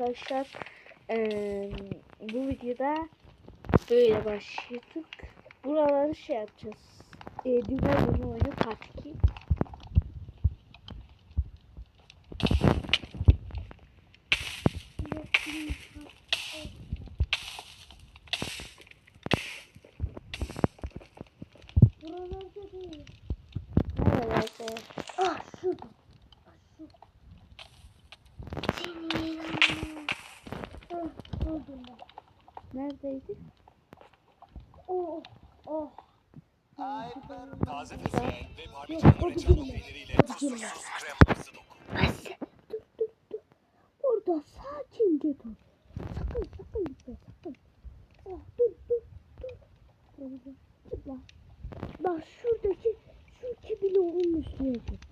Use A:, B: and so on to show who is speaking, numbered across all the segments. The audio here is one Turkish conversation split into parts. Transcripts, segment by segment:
A: Arkadaşlar eee, bu videoda böyle başladık. Buraları şey yapacağız. Eee Dünya Bunun oyunu part 2.
B: Buralarda değil.
A: Nerelerde?
B: Ah şurada. Ah şurada. Seni yerim. Ah buldum ben.
A: Neredeydi?
B: Oh oh.
C: Taze fesleğen ve barbekü reçel peyniriyle tuzsuz
B: girme.
C: kreması dokun.
B: Dur dur dur. Orada sakince dur. Sakın sakın gitme sakın. Oh dur dur dur. Orada. Çıkma. Bak şuradaki şu iki bloğun üstüne git.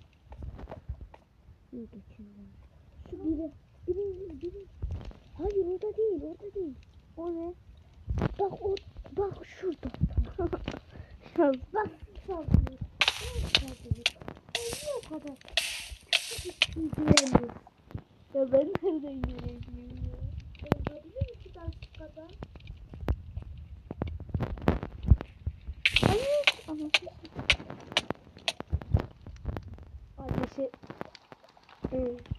B: Şuradakinden.
A: 嗯。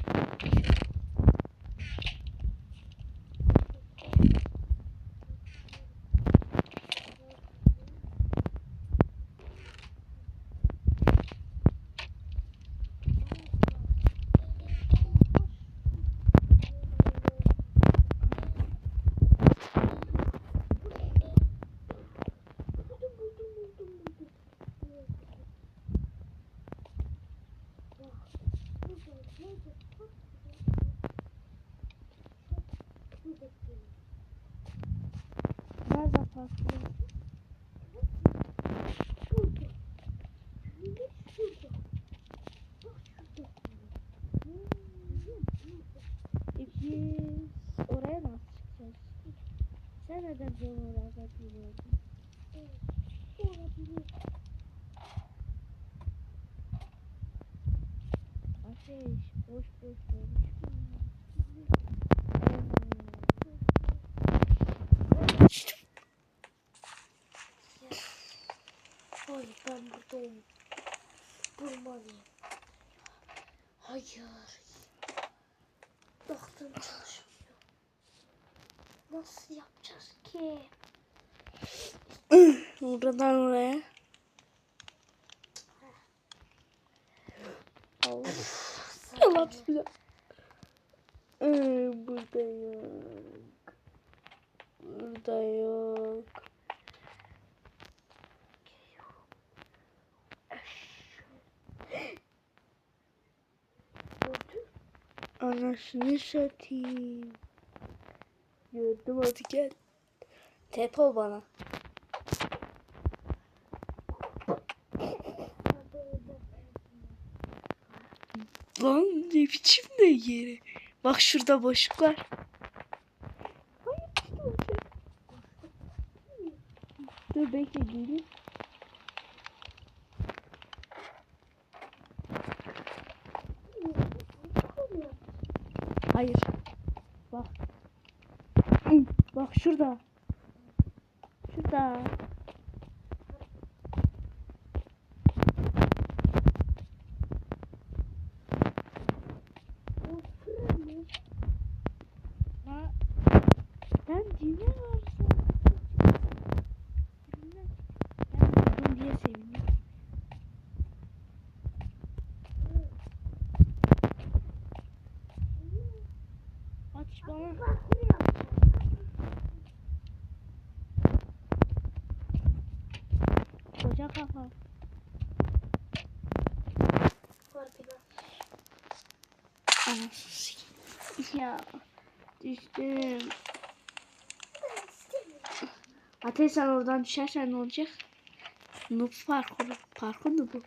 A: Nerede patlıyor? E biz oraya nasıl çıkacağız? Sen neden bunu oraya biliyordun? Ateş, boş boş konuşma.
B: Ben buradayım. Durmalıyım. Hayır. Baktım çalışmıyor. Nasıl yapacağız ki?
A: Buradan oraya. Allah bismillah. Ee, burada yok. Burada yok. Anasını satayım. Gördüm hadi gel. Tep ol bana. Lan ne biçim de yeri. Bak şurada boşluk var. Dur bekle geleyim. Bak şurada. Şurada. Ben dinle varsa. Ben diye sevindim. Aç
B: bana.
A: Ha. Sikeyim. Ya düştüm. Ateş sen oradan düşersen ne olacak? Noob parkuru. Parkur mu bu?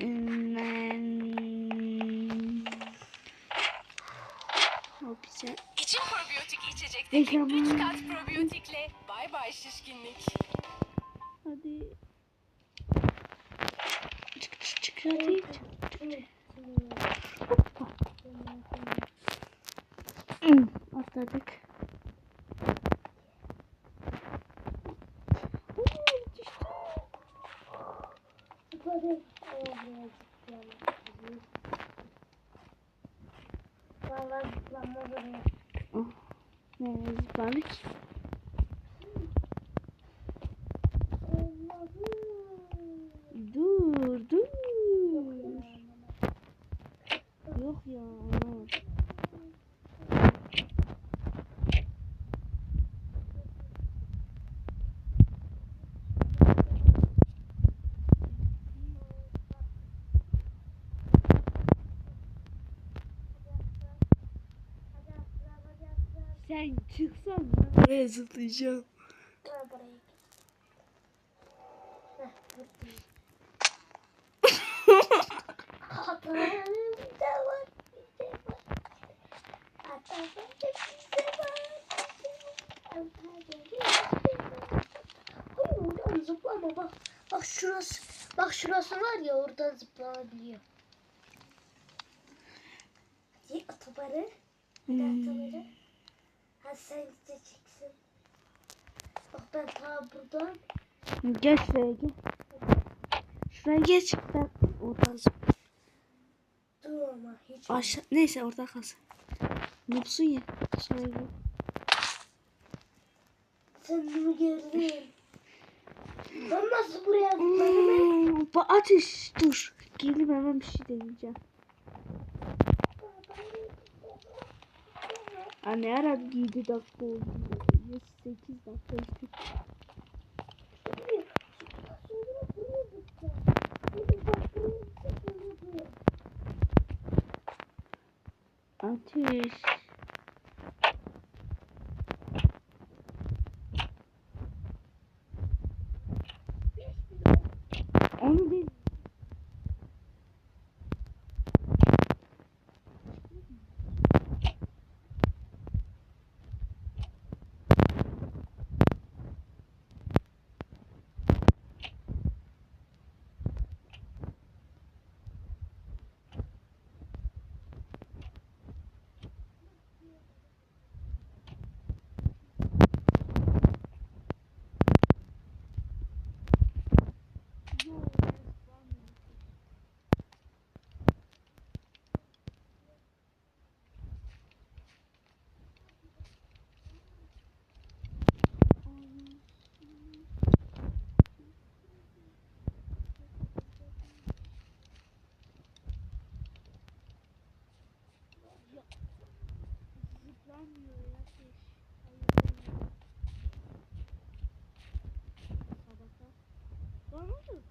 A: Hmm.
D: 3
A: ama-
D: kat probiyotikle bay bay şişkinlik.
A: hadi. Çık çık çık hadi. Çık. Ne zıpladık? Dur dur. Yok ya. anlamadım. Sen çıksan ben buraya zıplayacağım.
B: Gel buraya. Heh, buradayım. Atanın bize var, bize var. Atanın bize var, bize var. Atanın bize var. Hayır oradan zıplama bak. Bak şurası. Bak şurası var ya oradan zıplanabiliyor. Hadi atabarı. Hadi atabarı. Sen gideceksin. Bak ben ta buradan
A: Gel şuraya gel. Şuraya geç. Ben oradan
B: dur ama hiç.
A: Aşağı. Neyse orada kalsın. Noobsun ya. Şuraya gel.
B: Sen bunu gördün. Ben nasıl buraya zıpladım?
A: Hmm, ateş dur. Gelip hemen bir şey deneyeceğim. Anne ara 7 dakika oldu. 8 dakika işte. Ateş. Onu değil. Zıplamıyor ya ateş. Hayır. Sabahtan. Lan oldu.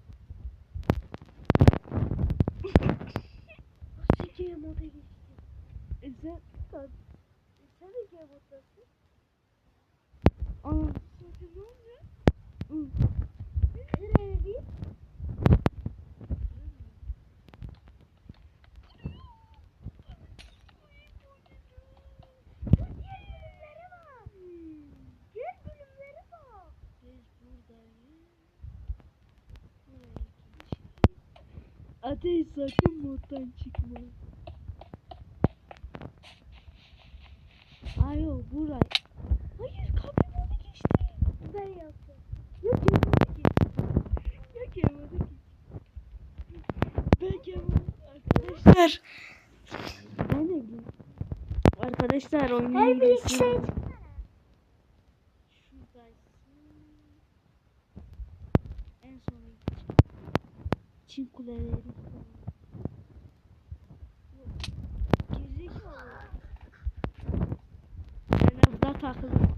B: Sikeyim moda geçti.
A: Sen, sen, e sen de gel buradasın. Anam. Şimdi ne oluyor? Hı. Buraya geçeceğiz. Ateş sakın moddan çıkma. Ayo buraya. Hayır kapı modu geçti.
B: Ben yaptım.
A: Ya modu geç. Ya modu geç. Ben modu arkadaşlar. Ben de bileyim. Arkadaşlar oyunu
B: Her bir iki şey.
A: En sona gideceğim. Çin kuleleri takıldım.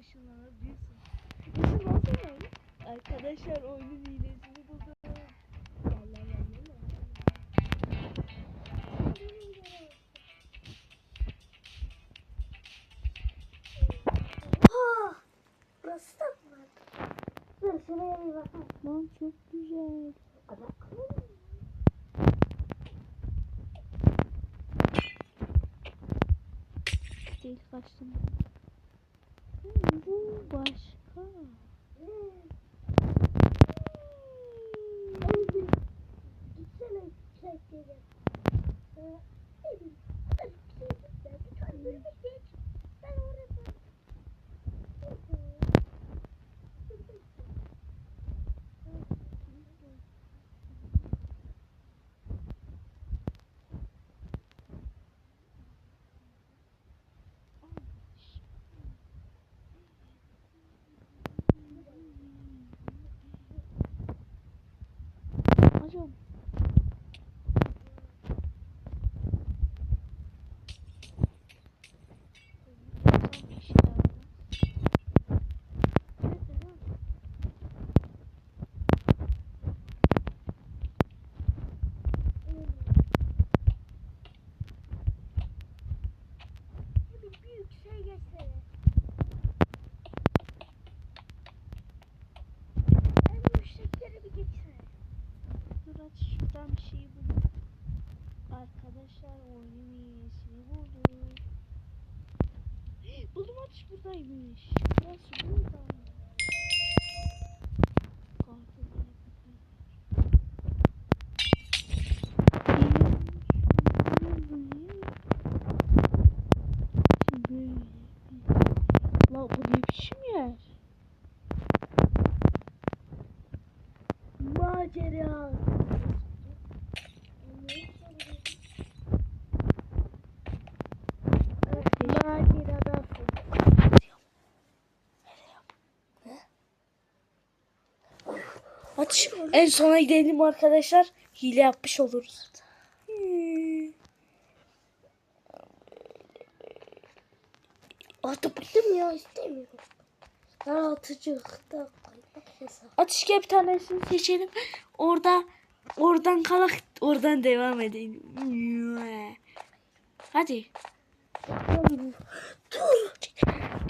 A: ışınlanabilirsin. Işınlansana. Arkadaşlar
B: oyunu
A: değil. Kaçtım. Hmm, Bu başka.
B: Öldü. Gitsene çekleri. Ee, ne bileyim. Hadi bir şey gitsen. Lütfen bölüme geç. Ben orada.
A: Hocam.
B: Bir büyük şey geçsene. Ben bu bir geçsene.
A: Dur aç şuradan bir şey bulayım. Arkadaşlar oyunun iyisini buldum. Buldum aç buradaymış. Nasıl burada? Kartı La bu ne biçim yer?
B: Macera. Maceradasın.
A: Aç. En sona gidelim arkadaşlar. Hile yapmış oluruz. Hmm.
B: Bıktım ya istemiyorum. Rahatıcık da koymak hesap.
A: Atış bir tanesini seçelim. Orada oradan kalak oradan devam edelim. Hadi.
B: Dur.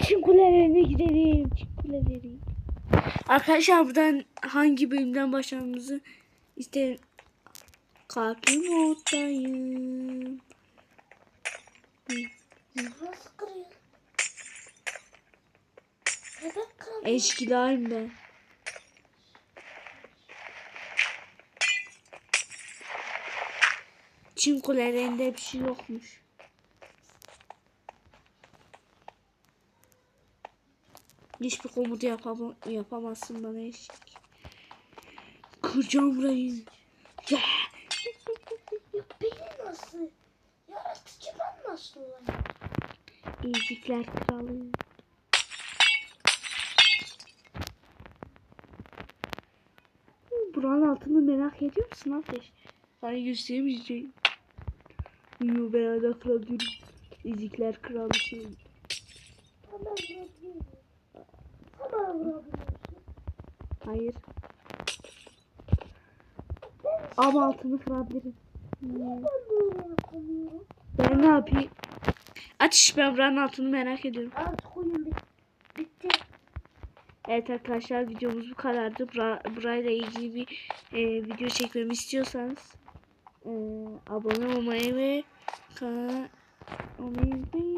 A: Çin kulelerine gidelim. Çin kuleleri. Arkadaşlar buradan hangi bölümden başlamamızı isterim.
B: Neden kırıyor?
A: Eşkilayım ben. Çin kulelerinde bir şey yokmuş. Hiçbir komutu yapama yapamazsın bana eşek. Kıracağım burayı. Ya.
B: Ya beni nasıl? Yaratıcı ben nasıl olayım?
A: İzikler kralı. Buranın altını merak ediyor musun ateş? Sana gösteremeyeceğim. Yo ben hala kral diyorum. İzikler kralı şey.
B: Vurabiliyorsun.
A: Hayır. Ama altını kırabilirim. Ben ne yapayım? Ateş ben buranın altını merak ediyorum.
B: Artık oyun bit- bitti.
A: Evet arkadaşlar videomuz bu kadardı. Bura, burayla ilgili bir e, video çekmemi istiyorsanız e, abone olmayı ve kanala abone olmayı unutmayın.